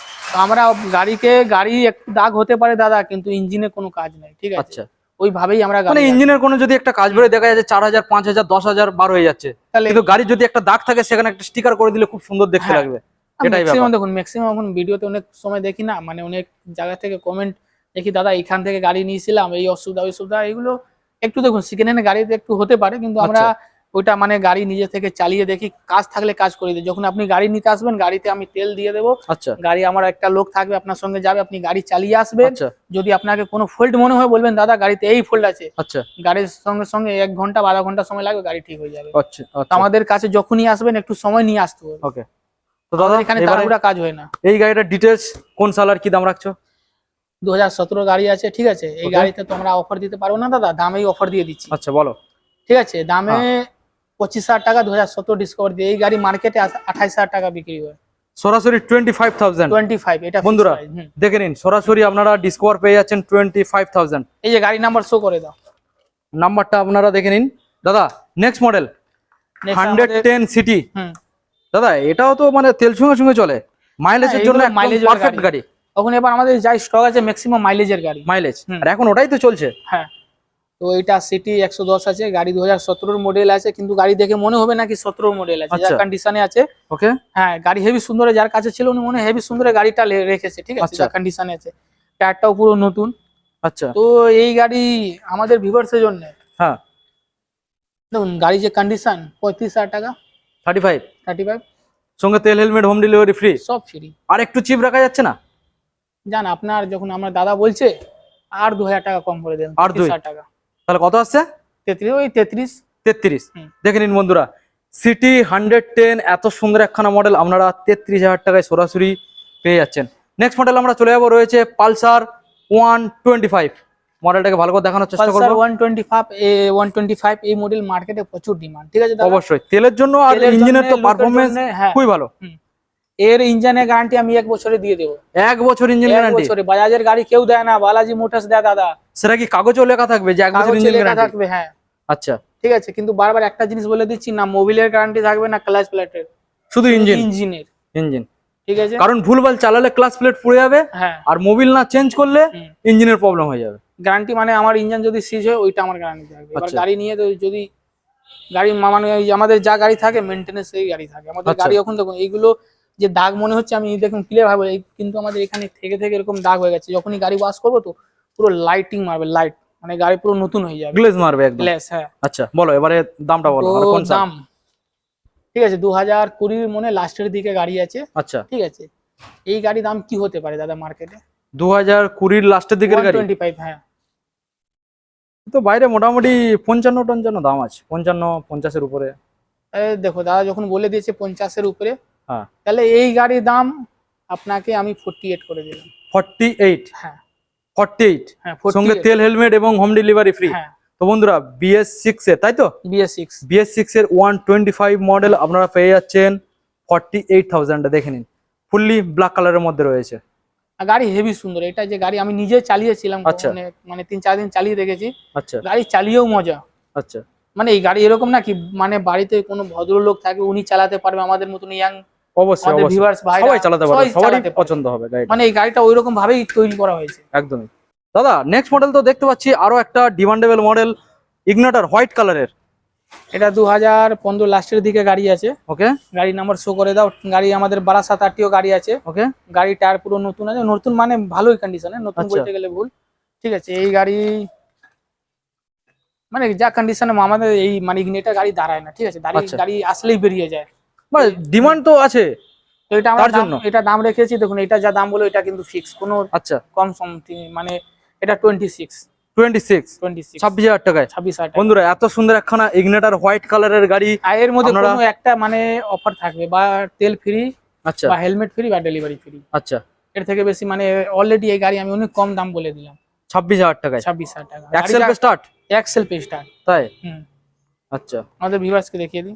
আমরা গাড়িকে গাড়ি একটু দাগ হতে পারে দাদা কিন্তু ইঞ্জিনে কোনো কাজ নেই ঠিক আছে? আচ্ছা। ওইভাবেই আমরা মানে ইঞ্জিনের কোনো যদি একটা কাজ বেরোয় দেখা যাচ্ছে চার হাজার পাঁচ হাজার দশ হাজার বার হয়ে যাচ্ছে। তাহলে কিন্তু গাড়ি যদি একটা দাগ থাকে সেখানে একটা স্টিকার করে দিলে খুব সুন্দর দেখতে হ্যাঁ। লাগবে। ম্যাক্সিমাম দেখুন ম্যাক্সিমাম এখন ভিডিওতে অনেক সময় দেখি না মানে অনেক জায়গা থেকে কমেন্ট দেখি দাদা এখান থেকে গাড়ি নিয়েছিলাম এই অসুবিধা ওই সুবিধা এগুলো একটু দেখুন সেকেন্ড হ্যান্ড গাড়িতে একটু হতে পারে কিন্তু আমরা আচ্ছা। ওইটা মানে গাড়ি নিজে থেকে চালিয়ে দেখি কাজ থাকলে কাজ করে দিই। যখন আপনি গাড়ি নিতে আসবেন গাড়িতে আমি তেল দিয়ে দেবো। আচ্ছা। গাড়ি আমার একটা লোক থাকবে আপনার সঙ্গে যাবে আপনি গাড়ি চালিয়ে আসবেন। আচ্ছা। যদি আপনাকে কোনো ফল্ট মনে হয় বলবেন দাদা গাড়িতে এই ফল্ট আছে। আচ্ছা। গাড়ির সঙ্গে সঙ্গে এক ঘণ্টা বা আধা ঘণ্টা সময় লাগবে গাড়ি ঠিক হয়ে যাবে। আচ্ছা আচ্ছা। আমাদের কাছে যখনই আসবেন একটু সময় নিয়ে আসতে হবে। ওকে তো দাদা এখানে তাড়াহুড়া কাজ হয় না। এই গাড়িটার ডিটেলস কোন সালার কি দাম রাখছো? দু হাজার সতেরো গাড়ি আছে ঠিক আছে? এই গাড়িতে তো আমরা অফার দিতে পারব না দাদা। দামেই অফার দিয়ে দিচ্ছি। আচ্ছা বলো। ঠিক আছে? দামে হ্যাঁ। পঁচিশ হাজার টাকা দু হাজার সতেরো ডিসকাউন্ট দিয়ে এই গাড়ি মার্কেটে আঠাইশ হাজার টাকা বিক্রি হয়। সরাসরি twenty five thousand twenty five এটা বন্ধুরা। দেখে নিন সরাসরি আপনারা ডিসকভার পেয়ে যাচ্ছেন টোয়েন্টি ফাইভ থাউজেন্ড এই যে গাড়ি নাম্বার শো করে দাও। নাম্বারটা আপনারা দেখে নিন। দাদা next model hundred ten city দাদা এটাও তো মানে তেল সঙ্গে সঙ্গে চলে। মাইলেজের হ্যাঁ, জন্য mileage পারফেক্ট গাড়ি। এখন এবার আমাদের যাই স্টক আছে ম্যাক্সিমাম মাইলেজের গাড়ি। মাইলেজ আর এখন ওটাই তো চলছে। হ্যাঁ। তো এটা সিটি একশো দশ আছে গাড়ি দু হাজার মডেল আছে কিন্তু গাড়ি দেখে মনে হবে না কি সতেরোর মডেল আছে যার আচ্ছা। কন্ডিশনে আছে। ওকে হ্যাঁ গাড়ি হেভি সুন্দর যার কাছে ছিল উনি মনে হেভি সুন্দর গাড়িটা রেখেছে ঠিক আছে আচ্ছা। যার কন্ডিশনে আছে। টায়ারটাও পুরো নতুন। আচ্ছা। তো এই গাড়ি আমাদের ভিভার্সের জন্য। হ্যাঁ। দেখুন গাড়ি যে কন্ডিশন পঁয়ত্রিশ হাজার টাকা। থার্টি ফাইভ থার্টি ফাইভ সঙ্গে তেল হেলমেট হোম ডেলিভারি ফ্রি সব ফ্রি আর একটু চিপ রাখা যাচ্ছে না? জান আপনার যখন আমার দাদা বলছে আর দু হাজার টাকা কম করে দেন আর দু হাজার টাকা। তাহলে কত আসছে? তেত্রিশ ওই তেত্রিশ। তেত্রিশ। দেখে নিন বন্ধুরা সিটি হান্ড্রেড টেন এত সুন্দর একখানা মডেল আপনারা তেত্রিশ হাজার টাকায় সরাসরি পেয়ে যাচ্ছেন। নেক্সট মডেল আমরা চলে যাব রয়েছে পালসার ওয়ান টোয়েন্টি ফাইভ মডেলটাকে ভালো করে দেখানোর চেষ্টা করব। One twenty five one twenty five এই মডেল মার্কেটে প্রচুর ডিমান্ড ঠিক আছে অবশ্যই। তেলের জন্য আর ইঞ্জিনের তো পারফরমেন্স হ্যাঁ। খুবই ভালো। এর ইঞ্জিনের গ্যারান্টি আমি এক বছরে দিয়ে দেবো। এক বছর ইঞ্জিন গ্যারান্টি বছরে। বাজাজের গাড়ি কেউ দেয় না বালাজি মোটরস দেয় দাদা। সেটা কি কাগজেও লেখা থাকবে যে এক বছর ইঞ্জিন গ্যারান্টি থাকবে হ্যাঁ। আচ্ছা। ঠিক আছে কিন্তু বারবার একটা জিনিস বলে দিচ্ছি না মোবিলের গ্যারান্টি থাকবে না ক্লাচ প্লেটের শুধু ইঞ্জিন ইঞ্জিনের ইঞ্জিন ঠিক আছে? কারণ ভুলভাল চালালে ক্লাস প্লেট পুড়ে যাবে হ্যাঁ। আর মোবিল না চেঞ্জ করলে ইঞ্জিনের প্রবলেম হয়ে যাবে। গ্যারান্টি মানে আমার ইঞ্জিন যদি সিজ হয় ওইটা আমার গ্যারান্টি থাকবে। এবার আচ্ছা। গাড়ি নিয়ে তো যদি গাড়ি মানে আমাদের যা গাড়ি থাকে মেনটেনেন্স সেই গাড়ি থাকে। আমাদের আচ্ছা। গাড়ি এখন দেখুন এইগুলো যে দাগ মনে হচ্ছে আমি দেখুন ক্লিয়ার ভাবে কিন্তু আমাদের এখানে থেকে থেকে এরকম দাগ হয়ে গেছে। যখনই গাড়ি ওয়াশ করব তো পুরো লাইটিং মারবে লাইট মানে গাড়ি পুরো নতুন হয়ে যাবে। গ্লেজ মারবে একদম। গ্লেস হ্যাঁ। আচ্ছা বলো এবারে দামটা বলো আর কোন দাম। ঠিক আছে দু হাজার কুড়ির মনে লাস্টের দিকে গাড়ি আছে। আচ্ছা। ঠিক আছে এই গাড়ি দাম কি হতে পারে দাদা মার্কেটে দু হাজার কুড়ির লাস্টের দিকের গাড়ি? টোয়েন্টি ফাইভ হ্যাঁ। তো বাইরে মোটামুটি পঞ্চান্ন টঞ্চান্ন দাম আছে পঞ্চান্ন পঞ্চাশের উপরে। এই দেখো দাদা যখন বলে দিয়েছে পঞ্চাশের উপরে হ্যাঁ। তাহলে এই গাড়ির দাম আপনাকে আমি ফোর্টি এইট করে দিলাম। ফর্টি এইট হ্যাঁ। ফর্টি এইট হ্যাঁ সঙ্গে তেল হেলমেট এবং হোম ডেলিভারি ফ্রি হ্যাঁ। তো বন্ধুরা বিএস সিক্স এর তাই তো? বিএস সিক্স বিএস সিক্স এর ওয়ান টোয়েন্টি ফাইভ মডেল আপনারা পেয়ে যাচ্ছেন ফর্টি এইট থাউজেন্ডে দেখে নিন। ফুললি ব্ল্যাক কালারের মধ্যে রয়েছে। গাড়ি হেভি সুন্দর। এটা যে গাড়ি আমি নিজে চালিয়েছিলাম আচ্ছা। মানে মানে তিন চার দিন চালিয়ে দেখেছি। আচ্ছা। গাড়ি চালিয়েও মজা। আচ্ছা। মানে এই গাড়ি এরকম না কি মানে বাড়িতে কোনো ভদ্রলোক থাকে উনি চালাতে পারবে আমাদের মতন ইয়াং অবশ্যই আমাদের ভিউয়ার্স ভাই সবাই চালাতে পারবে সবারই পছন্দ হবে গাড়ি মানে এই গাড়িটা ভাবেই তৈরি করা হয়েছে। একদমই। দাদা নেক্সট মডেল তো দেখতে পাচ্ছি আরও একটা ডিমান্ডেবল মডেল ইগনাটার হোয়াইট কালারের এটা দু হাজার পনেরো লাস্টের দিকে গাড়ি আছে। ওকে গাড়ি নাম্বার শো করে দাও। গাড়ি আমাদের বারাসাত আটটিও গাড়ি আছে। ওকে গাড়ি টায়ার পুরো নতুন আছে। নতুন মানে ভালোই কন্ডিশনে নতুন আচ্ছা। বলতে গেলে ভুল। ঠিক আছে এই গাড়ি মানে যা কন্ডিশনে আমাদের এই মানে ইগনেটা গাড়ি দাঁড়ায় না। ঠিক আছে আচ্ছা। গাড়ি আসলেই বেরিয়ে যায়। মানে ডিমান্ড তো আছে তো এটা আমরা জন্য? এটা দাম রেখেছি দেখুন এটা যা দাম বলো এটা কিন্তু ফিক্স কোনো আচ্ছা। কম সম মানে এটা টোয়েন্টি সিক্স ছাব্বিশ হাজার টাকায়। ছাব্বিশ হাজার বন্ধুরা এত সুন্দর একখানা ইগনেটার হোয়াইট কালারের গাড়ি এর মধ্যে কোনো একটা মানে অফার থাকবে বা তেল ফ্রি আচ্ছা। বা হেলমেট ফ্রি বা ডেলিভারি ফ্রি আচ্ছা। এর থেকে বেশি মানে অলরেডি এই গাড়ি আমি অনেক কম দাম বলে দিলাম। ছাব্বিশ হাজার টাকায়। ছাব্বিশ হাজার টাকা। এক্সেল স্টার্ট এক্সেল পে তাই? হুম। আচ্ছা। আমাদের ভিউয়ার্সকে দেখিয়ে দিই।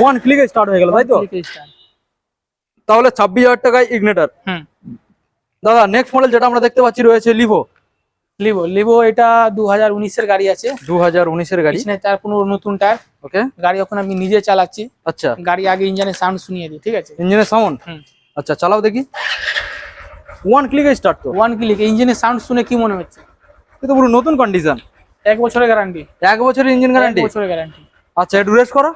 ওয়ান ক্লিকে স্টার্ট হয়ে গেল তাই তো? তাহলে ছাব্বিশ হাজার টাকায় ইগনেটার হুম। দাদা নেক্সট মডেল যেটা আমরা দেখতে পাচ্ছি রয়েছে লিভো লিভো লিভো এটা দু হাজার উনিশের গাড়ি আছে। দু হাজার উনিশের গাড়ি। তার পুরো নতুন টায়ার ওকে গাড়ি এখন আমি নিজে চালাচ্ছি। আচ্ছা। গাড়ি আগে ইঞ্জিনের সাউন্ড শুনিয়ে দিই ঠিক আছে? ইঞ্জিনের সাউন্ড আচ্ছা চালাও দেখি। ওয়ান ক্লিকে স্টার্ট তো। ওয়ান ক্লিক ইঞ্জিনের সাউন্ড শুনে কি মনে হচ্ছে? এ তো পুরো নতুন কন্ডিশন এক বছরের গ্যারান্টি এক বছরের ইঞ্জিন এক গ্যারান্টি বছরের গ্যারান্টি আচ্ছা একটু রেস্ট করো।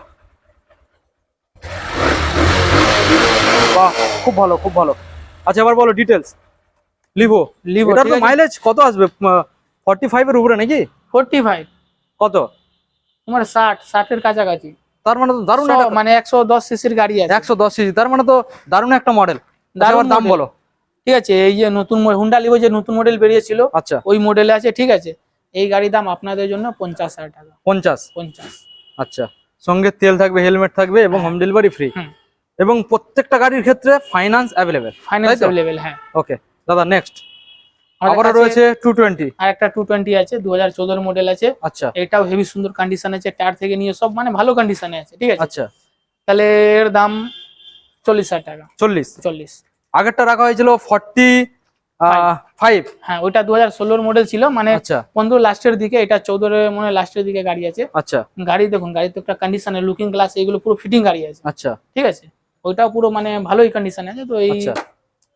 বাহ খুব ভালো খুব ভালো। আচ্ছা এবার বলো ডিটেলস লিভো লিভো এটার তো মাইলেজ কত আসবে? ফর্টি ফাইভের উপরে নাকি? ফোর্টি ফাইভ কত? তোমার ষাট ষাটের কাছাকাছি। তার মানে তো দারুণ সব একটা মানে একশো দশ সিসির গাড়ি আছে। একশো দশ সিসি তার মানে তো দারুণ একটা মডেল দারুণ দাম বলো। ঠিক আছে এই যে নতুন হুন্ডা লিভো যে নতুন মডেল বেরিয়েছিল আচ্ছা। ওই মডেলে আছে ঠিক আছে। এই গাড়ির দাম আপনাদের জন্য পঞ্চাশ হাজার টাকা। পঞ্চাশ। পঞ্চাশ। আচ্ছা। সঙ্গে তেল থাকবে হেলমেট থাকবে এবং হোম ডেলিভারি ফ্রি। এবং প্রত্যেকটা গাড়ির ক্ষেত্রে ফাইন্যান্স অ্যাভেলেবেল ফাইন্যান্স অ্যাভেলেবেল হ্যাঁ। ওকে দাদা নেক্সট আবারও রয়েছে টু টোয়েন্টি আর একটা টু টোয়েন্টি আছে দু হাজার চোদ্দোর মডেল আছে। আচ্ছা। এটাও হেভি সুন্দর কন্ডিশন আছে টায়ার থেকে নিয়ে সব মানে ভালো কন্ডিশনে আছে ঠিক আছে? আচ্ছা। তাহলে এর দাম চল্লিশ হাজার টাকা। চল্লিশ? চল্লিশ। আগেরটা রাখা হয়েছিল ফর্টি ফাইভ হ্যাঁ মডেল ছিল মানে আচ্ছা। পনেরো লাস্টের দিকে এটা চৌদ্দোর মনে হয় লাস্টের দিকে গাড়ি আছে। আচ্ছা। গাড়ি দেখুন গাড়ি তো একটা কন্ডিশনে লুকিং গ্লাস এগুলো পুরো ফিটিং গাড়ি আছে। আচ্ছা। ঠিক আছে? ওইটাও পুরো মানে ভালোই কন্ডিশনে আছে তো এই আচ্ছা।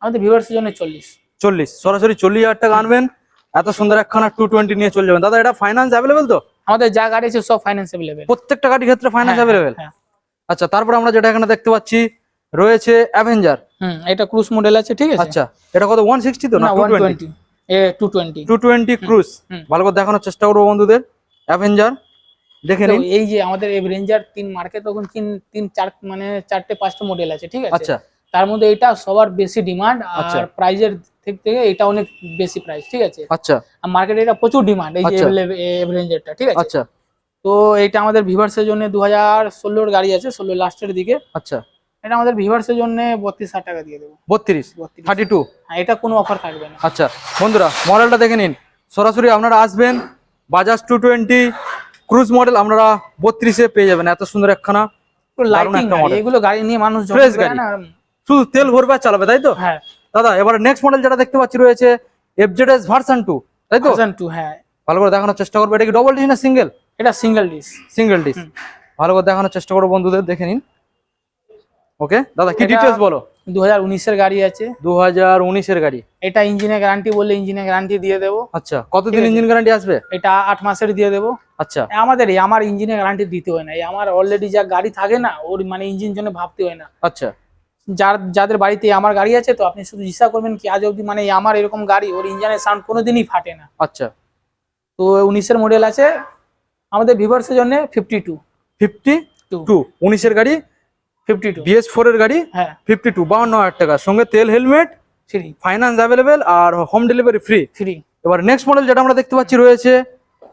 আমাদের ভিউয়ার্সের জন্য চল্লিশ। চল্লিশ সরাসরি চল্লিশ হাজার টাকা আনবেন। এত সুন্দর একখানা টু টোয়েন্টি নিয়ে চলে যাবেন। দাদা এটা ফাইন্যান্স অ্যাভেলেবেল তো? আমাদের যা গাড়ি আছে সব ফাইন্যান্স অ্যাভেলেবেল প্রত্যেকটা গাড়ির ক্ষেত্রে ফাইন্যান্স অ্যাভেলেবেল হ্যাঁ আচ্ছা তারপর আমরা যেটা এখানে দেখতে পাচ্ছি রয়েছে অ্যাভেঞ্জার হুম এটা ক্রুজ মডেল আছে ঠিক আছে? আচ্ছা এটা কত ওয়ান সিক্সটি তো না না two one twenty twenty A two twenty two twenty cruise ভালো করে দেখানোর চেষ্টা করব বন্ধুদের। অ্যাভেঞ্জার দেখে নিন। এই যে আমাদের রেঞ্জার তিন মার্কেট তখন তিন তিন চার মানে চারটে পাঁচটা মডেল আছে ঠিক আছে? আচ্ছা। তার মধ্যে এটা সবার বেশি ডিমান্ড আচ্ছা। আর প্রাইজের দিক থেকে এটা অনেক বেশি প্রাইস ঠিক আছে? আচ্ছা। আর মার্কেটে এটা প্রচুর ডিমান্ড এই যে আচ্ছা। রেঞ্জারটা ঠিক আছে? আচ্ছা। তো এটা আমাদের ভিভার্সের জন্য দু হাজার ষোলোর গাড়ি আছে ষোলো লাস্টের দিকে। আচ্ছা। এটা আমাদের ভিভার্সের জন্য বত্রিশ হাজার টাকা দিয়ে দেবো। বত্রিশ? বত্রিশ। থার্টি টু হ্যাঁ এটা কোনো অফার থাকবে না। আচ্ছা। বন্ধুরা মডেলটা দেখে নিন। সরাসরি আপনারা আসবেন Bajaj two twenty cruise model আপনারা বত্রিশে পেয়ে যাবেন এত সুন্দর একখানা। এগুলো গাড়ি নিয়ে মানুষ শুধু তেল ভরবে আর চালাবে তাই তো? হ্যাঁ। দাদা এবার নেক্সট মডেল যেটা দেখতে পাচ্ছি রয়েছে এফজেডএস ভার্সন টু তাই তো? ভার্সন টু হ্যাঁ। ভালো করে দেখানোর চেষ্টা করব এটা কি ডবল ডিস না সিঙ্গেল এটা সিঙ্গেল ডিস সিঙ্গেল ডিস ভালো করে দেখানোর চেষ্টা করব বন্ধুদের দেখে নিন। ওকে দাদা কি ডিটেলস বলো? দু হাজার উনিশের গাড়ি আছে। দু হাজার উনিশের গাড়ি? এটা ইঞ্জিনের গ্যারান্টি বললে ইঞ্জিনের গ্যারান্টি দিয়ে দেবো। আচ্ছা কতদিন। ইঞ্জিন গ্যারান্টি আসবে? এটা আট মাসের দিয়ে দেবো। আচ্ছা। আমাদের আমার ইঞ্জিনের গ্যারান্টি দিতে হয় না। আমার অলরেডি যা গাড়ি থাকে না ওর মানে ইঞ্জিন জন্য ভাবতে হয় না। আচ্ছা। যার যাদের বাড়িতে আমার গাড়ি আছে তো আপনি শুধু ইচ্ছা করবেন কি আজ অবধি মানে আমার এরকম গাড়ি ওর ইঞ্জিনের সাউন্ড কোনোদিনই ফাটে না। আচ্ছা। তো উনিশের মডেল আছে আমাদের ভিভার্সের জন্য ফিফটি টু ফিফটি টু উনিশের গাড়ি ফিফটি টু বিএস ফোর এর গাড়ি হ্যাঁ। ফিফটি টু বাউন্ন হাজার টাকা। সঙ্গে তেল হেলমেট ফ্রি ফাইন্যান্স অ্যাভেলেবেল আর হোম ডেলিভারি ফ্রি ফ্রি এবার নেক্সট মডেল যেটা আমরা দেখতে পাচ্ছি রয়েছে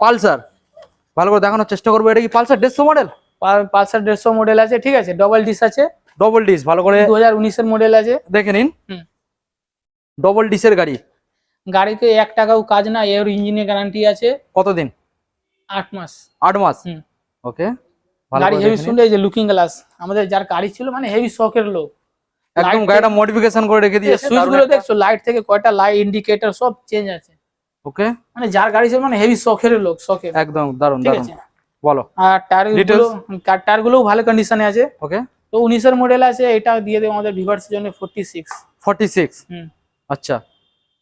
পালসার। ভালো করে দেখানোর চেষ্টা করব। এটা কি পালসার দেড়শো মডেল পালসার দেড়শো মডেল আছে ঠিক আছে? ডবল ডিস আছে। ডবল ডিস ভালো করে দু হাজার উনিশের মডেল আছে। দেখে নিন। ডবল ডিসের গাড়ি। গাড়িতে এক টাকাও কাজ না এর ইঞ্জিনের গ্যারান্টি আছে। কতদিন? আট মাস। আট মাস। ওকে গাড়ি হেভি সুন্দর এই যে লুকিং গ্লাস আমাদের যার গাড়ি ছিল মানে হেভি শখের লোক। একদম গাড়িটা মডিফিকেশন করে রেখে দিয়েছে সুইচগুলো দেখছ লাইট থেকে কয়টা লাইট ইন্ডিকেটর সব চেঞ্জ আছে। ওকে মানে যার গাড়ি ছিল মানে হেভি শখের লোক শখের একদম দারুণ দারুণ বলো। আর টায়ারগুলো টায়ারগুলো ভালো কন্ডিশনে আছে। ওকে তো উনিশের মডেল আছে এটা দিয়ে দেবো আমাদের ভিভার্সের জন্য ফোর্টি সিক্স ফর্টি সিক্স হুম। আচ্ছা।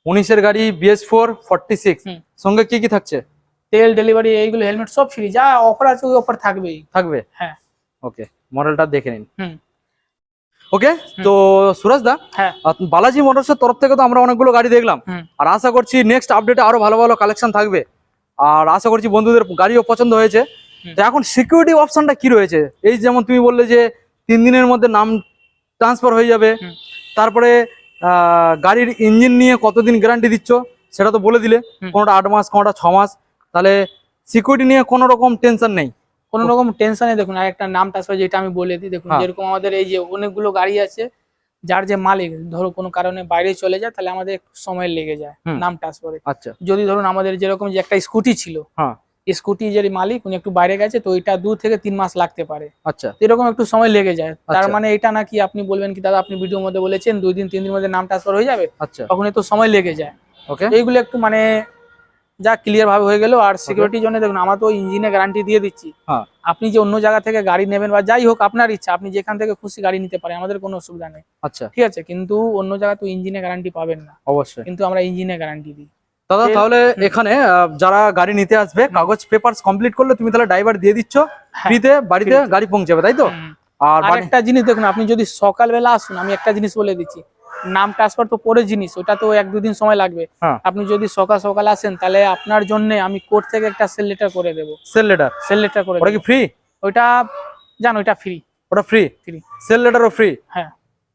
উনিশের গাড়ি বিএস ফোর ফর্টি সিক্স হুম। সঙ্গে কি কি থাকছে? তেল ডেলিভারি এইগুলো হেলমেট সব ফ্রি যা অফার আছে ওই অফার থাকবেই। থাকবে? হ্যাঁ। ওকে মডেলটা দেখে নিন। হুম। ওকে তো সুরাজ দা হ্যাঁ। বালাজি মোটরসের তরফ থেকে তো আমরা অনেকগুলো গাড়ি দেখলাম। আর আশা করছি নেক্সট আপডেটে আরও ভালো ভালো কালেকশন থাকবে। আর আশা করছি বন্ধুদের গাড়িও পছন্দ হয়েছে। তো এখন সিকিউরিটি অপশনটা কি রয়েছে? এই যেমন তুমি বললে যে তিন দিনের মধ্যে নাম ট্রান্সফার হয়ে যাবে। তারপরে আহ, গাড়ির ইঞ্জিন নিয়ে কতদিন গ্যারান্টি দিচ্ছ সেটা তো বলে দিলে। কোনোটা আট মাস কোনোটা ছ মাস। তাহলে সিকিউরিটি নিয়ে কোনো রকম টেনশন নেই। কোনো রকম টেনশনে দেখুন আর একটা নাম ট্রান্সফার যেটা আমি বলে দিই দেখুন হ্যাঁ। যেরকম আমাদের এই যে অনেকগুলো গাড়ি আছে যার যে মালিক ধরো কোনো কারণে বাইরে চলে যায় তাহলে আমাদের একটু সময় লেগে যায়। নাম ট্রান্সফারে আচ্ছা। যদি ধরুন আমাদের যেরকম যে একটা স্কুটি ছিল হ্যাঁ। স্কুটি যে মালিক উনি একটু বাইরে গেছে তো এটা দু থেকে তিন মাস লাগতে পারে। আচ্ছা। এরকম একটু সময় লেগে যায়। তার আচ্ছা। মানে এটা নাকি আপনি বলবেন কি দাদা আপনি ভিডিওর মধ্যে বলেছেন দুই দিন তিন দিনের মধ্যে নাম ট্রান্সফার হয়ে যাবে? আচ্ছা। তখন তো সময় লেগে যায়। ওকে এইগুলো একটু মানে যা ক্লিয়ার ভাবে হয়ে গেল আর সিকিউরিটির জন্য দেখুন আমরা তো ইঞ্জিনে গ্যারান্টি দিয়ে দিচ্ছি। হ্যাঁ। আপনি যে অন্য জায়গা থেকে গাড়ি নেবেন বা যাই হোক আপনার ইচ্ছা আপনি যেখান থেকে খুশি গাড়ি নিতে পারেন আমাদের কোনো অসুবিধা নেই। আচ্ছা। ঠিক আছে কিন্তু অন্য জায়গায় তো ইঞ্জিনে গ্যারান্টি পাবেন না। অবশ্যই। কিন্তু আমরা ইঞ্জিনে গ্যারান্টি দিই। দাদা তাহলে এখানে যারা গাড়ি নিতে আসবে কাগজ পেপারস কমপ্লিট করলে তুমি তাহলে ড্রাইভার দিয়ে দিচ্ছ হ্যাঁ, ফ্রিতে বাড়িতে গাড়ি পৌঁছাবে তাই তো? আর একটা জিনিস দেখুন আপনি যদি সকালবেলা আসুন আমি একটা জিনিস বলে দিচ্ছি। নাম ট্রান্সফার তো পরে জিনিস ওটা তো এক দুদিন সময় লাগবে। হ্যাঁ। আপনি যদি সকাল সকাল আসেন তাহলে আপনার জন্য আমি কোর্ট থেকে একটা সেল লেটার করে দেবো। সেল লেটার সেল লেটার করে ওটা কি ফ্রি ওইটা জানো ওইটা ফ্রি ওটা ফ্রি ফ্রি সেল লেটারও ফ্রি হ্যাঁ।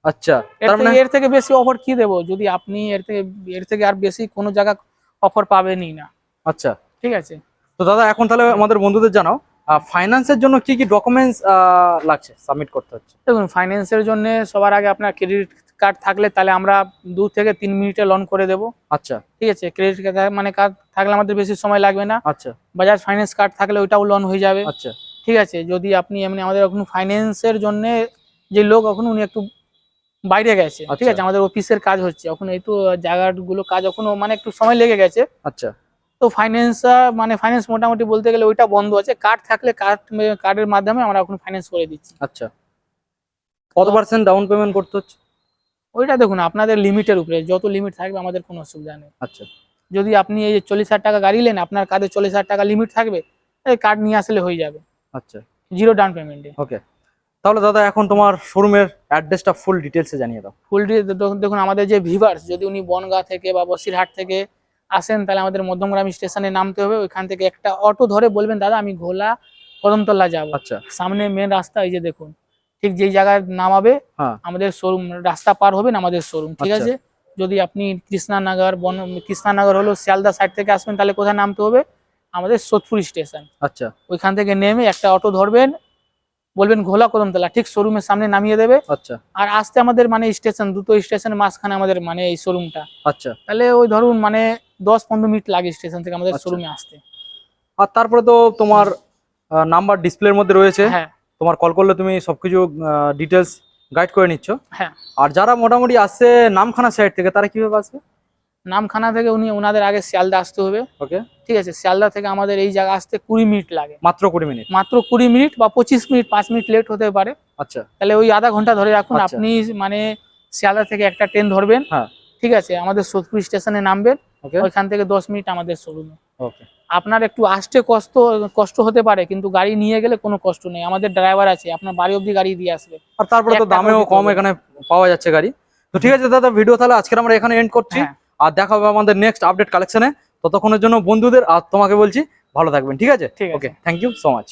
আচ্ছা তার মানে এর থেকে বেশি অফার কি দেবো? যদি আপনি এর থেকে এর থেকে আর বেশি কোনো জায়গা অফার পাবেনই না। আচ্ছা। ঠিক আছে? তো দাদা এখন তাহলে আমাদের বন্ধুদের জানাও ফাইন্যান্সের জন্য কি কি ডকুমেন্টস লাগছে সাবমিট করতে হচ্ছে? দেখুন ফাইন্যান্সের জন্য সবার আগে আপনার ক্রেডিট কার্ড থাকলে তাহলে আমরা দু থেকে তিন মিনিটে লোন করে দেবো। আচ্ছা। ঠিক আছে? ক্রেডিট কার্ড মানে কার্ড থাকলে আমাদের বেশি সময় লাগবে না। আচ্ছা। বাজাজ ফাইন্যান্স কার্ড থাকলে ওইটাও লোন হয়ে যাবে। আচ্ছা। ঠিক আছে? যদি আপনি এমনি আমাদের এখন ফাইন্যান্সের জন্য যে লোক এখন উনি একটু বাইরে গেছে। ঠিক আচ্ছা। আছে? আমাদের অফিসের কাজ হচ্ছে। এখন এই তো জায়গাগুলো কাজ এখনও মানে একটু সময় লেগে গেছে। আচ্ছা। তো ফাইন্যান্স মানে ফাইন্যান্স মোটামুটি বলতে গেলে ওইটা বন্ধ আছে। কার্ড থাকলে কার্ড কার্ডের মাধ্যমে আমরা এখন ফাইন্যান্স করে দিচ্ছি। আচ্ছা। কত পার্সেন্ট ডাউন পেমেন্ট করতে হচ্ছে? ওইটা দেখুন আপনাদের লিমিটের উপরে যত লিমিট থাকবে আমাদের কোনো অসুবিধা নেই। আচ্ছা। যদি আপনি এই যে চল্লিশ হাজার টাকা গাড়ি নেন আপনার কার্ডে চল্লিশ হাজার টাকা লিমিট থাকবে এই কার্ড নিয়ে আসলে হয়ে যাবে। আচ্ছা। জিরো ডাউন পেমেন্টে ওকে তাহলে দাদা এখন তোমার শোরুমের অ্যাড্রেসটা ফুল ডিটেলসে জানিয়ে দাও। ফুল দেখুন আমাদের যে ভিভার্স যদি উনি বনগাঁ থেকে বা বসিরহাট থেকে আসেন তাহলে আমাদের মধ্যমগ্রাম স্টেশনে নামতে হবে। ওইখান থেকে একটা অটো ধরে বলবেন দাদা আমি ঘোলা কদমতলা যাব। আচ্ছা। সামনে মেন রাস্তা এই যে দেখুন। ঠিক যেই জায়গায় নামাবে হ্যাঁ। আমাদের শোরুম রাস্তা পার হবেন আমাদের শোরুম ঠিক আচ্ছা। আছে? যদি আপনি কৃষ্ণানগর বন কৃষ্ণানগর হলো শিয়ালদা সাইড থেকে আসবেন তাহলে কোথায় নামতে হবে? আমাদের সোদপুর স্টেশন। আচ্ছা। ওইখান থেকে নেমে একটা অটো ধরবেন বলবেন ঘোলা কদমতলা ঠিক শোরুমের সামনে নামিয়ে দেবে। আচ্ছা। আর আসতে আমাদের মানে স্টেশন দুটো স্টেশনের মাঝখানে আমাদের মানে এই শোরুমটা আচ্ছা। তাহলে ওই ধরুন মানে দশ পনেরো মিনিট লাগে স্টেশন থেকে আমাদের আচ্ছা। শোরুমে আসতে। আর তারপরে তো তোমার নাম্বার ডিসপ্লের মধ্যে রয়েছে। হ্যাঁ। তোমার কল করলে তুমি সবকিছু ডিটেলস গাইড করে নিচ্ছ। হ্যাঁ। আর যারা মোটামুটি আসছে নামখানা সাইড থেকে তারা কীভাবে আসবে? নামখানা থেকে উনি ওনাদের আগে শিয়ালদা আসতে হবে। ওকে ঠিক আছে শিয়ালদা থেকে আমাদের এই জায়গা আসতে কুড়ি মিনিট লাগে। মাত্র কুড়ি মিনিট? মাত্র কুড়ি মিনিট বা পঁচিশ মিনিট পাঁচ মিনিট লেট হতে পারে। আচ্ছা। তাহলে ওই আধা ঘণ্টা ধরে রাখুন আচ্ছা। আপনি মানে শিয়ালদা থেকে একটা ট্রেন ধরবেন। হ্যাঁ। ঠিক আছে আমাদের সোদপুর স্টেশনে নামবেন। ওইখান থেকে দশ মিনিট আমাদের শোরুমে আপনার একটু আসতে কষ্ট কষ্ট হতে পারে কিন্তু গাড়ি নিয়ে গেলে কোনো কষ্ট নেই। আমাদের ড্রাইভার আছে আপনার বাড়ি অবধি গাড়ি দিয়ে আসবে। আর তারপরে তো দামেও কম এখানে পাওয়া যাচ্ছে গাড়ি। তো ঠিক আছে দাদা ভিডিও তাহলে আজকে আমরা এখানে এন্ড করছি। হ্যাঁ। আর দেখা হবে আমাদের নেক্সট আপডেট কালেকশনে ততক্ষণের জন্য বন্ধুদের আর তোমাকে বলছি ভালো থাকবেন ঠিক আছে? ঠিক আছে। Okay thank you so much